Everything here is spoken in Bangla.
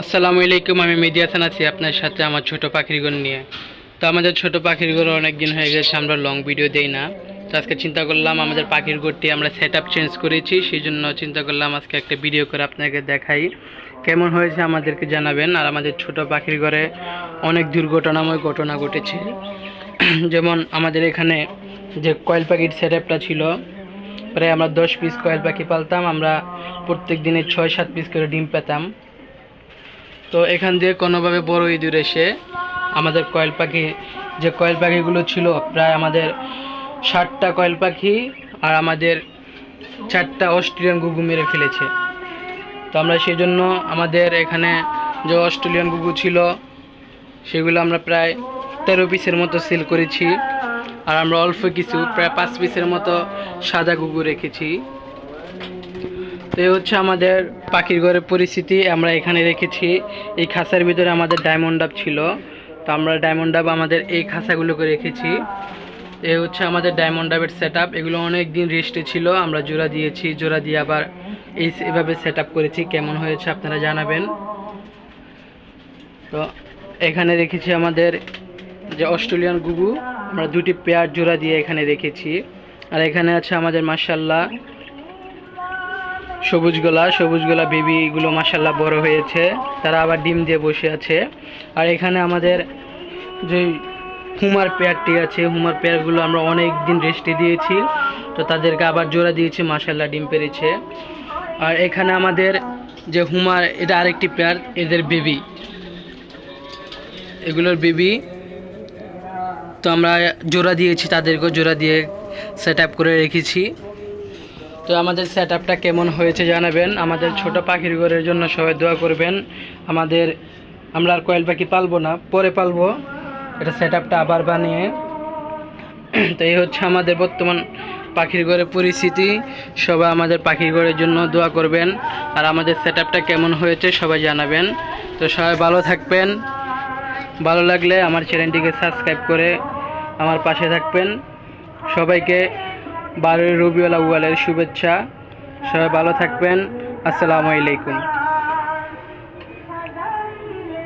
আসসালামু আলাইকুম, আমি মেদিয়াসান আছি আপনার সাথে আমার ছোট পাখিরগুলো নিয়ে। তো আমাদের ছোট পাখিরগুলো অনেক দিন হয়ে গেছে, আমরা লং ভিডিও দেই না। তো আজকে চিন্তা করলাম আমাদের পাখির ঘরটি আমরা সেট চেঞ্জ করেছি সেই জন্য চিন্তা করলাম আজকে একটা ভিডিও করে আপনাকে দেখাই। কেমন হয়েছে আমাদেরকে জানাবেন, আর আমাদের ছোট পাখির ঘরে অনেক দুর্ঘটনাময় ঘটনা ঘটেছে। যেমন আমাদের এখানে যে কয়েল পাখির সেট ছিল, প্রায় আমরা দশ পিস কয়েল পাখি পালতাম, আমরা প্রত্যেক দিনে ছয়, সাত পিস করে ডিম পেতাম। তো এখান দিয়ে কোনোভাবে বড় ইঁদুর এসে আমাদের কয়েল পাখি, যে কয়েল পাখিগুলো ছিল প্রায় আমাদের ষাটটা কয়েল পাখি আর আমাদের চারটা অস্ট্রেলিয়ান গুগু মেরে ফেলেছে। তো আমরা সেই জন্য আমাদের এখানে যে অস্ট্রেলিয়ান গুগু ছিল, সেগুলো আমরা প্রায় তেরো পিসের মতো সেল করেছি। আর আমরা অল্প কিছু, প্রায় পাঁচ পিসের মতো সাদা গুগু রেখেছি। তো এই হচ্ছে আমাদের পাখির ঘরের পরিস্থিতি। আমরা এখানে রেখেছি। এই খাঁচার ভিতরে আমাদের ডায়মন্ড ডাব ছিল। তো আমরা ডায়মন্ড ডাব আমাদের এই খাঁচাগুলোকে রেখেছি। এ হচ্ছে আমাদের ডায়মন্ড ডাবের সেট এগুলো অনেক দিন রেস্টে ছিল। আমরা জোড়া দিয়েছি। জোড়া দিয়ে আবার এই এভাবে সেট করেছি। কেমন হয়েছে আপনারা জানাবেন। তো এখানে রেখেছি আমাদের যে অস্ট্রেলিয়ান গুগু। আমরা দুটি পেয়ার জোড়া দিয়ে এখানে রেখেছি। আর এখানে আছে আমাদের মার্শাল্লাহ সবুজ গোলা সবুজ গোলা বেবিগুলো মাসাল্লাহ বড় হয়েছে। তারা আবার ডিম দিয়ে বসে আছে। আর এখানে আমাদের যে হুমার পেয়ারটি আছে, হুমার পেয়ারগুলো আমরা অনেক দিন রেস্টে দিয়েছি। তো তাদেরকে আবার জোড়া দিয়েছি মাসাল্লাহ ডিম পেরেছে। আর এখানে আমাদের যে হুমার, এটা আরেকটি পেয়ার, এদের বেবি। এগুলোর বেবি। তো আমরা জোড়া দিয়েছি, তাদেরকেও জোড়া দিয়ে সেট করে রেখেছি। তো আমাদের সেট কেমন হয়েছে জানাবেন। আমাদের ছোট পাখির ঘরের জন্য সবাই দোয়া করবেন। আমাদের, আমরা আর কয়েল পাখি পালবো না, পরে পালবো। এটা সেট আবার বানিয়ে। তো এই হচ্ছে আমাদের বর্তমান পাখির ঘরের পরিস্থিতি। সবাই আমাদের পাখির ঘরের জন্য দোয়া করবেন। আর আমাদের সেট কেমন হয়েছে সবাই জানাবেন। তো সবাই ভালো থাকবেন। ভালো লাগলে আমার চ্যানেলটিকে সাবস্ক্রাইব করে আমার পাশে থাকবেন। সবাইকে বারোই রবিউল আউয়ালের শুভেচ্ছা। সবাই ভালো থাকবেন। আসসালামু আলাইকুম।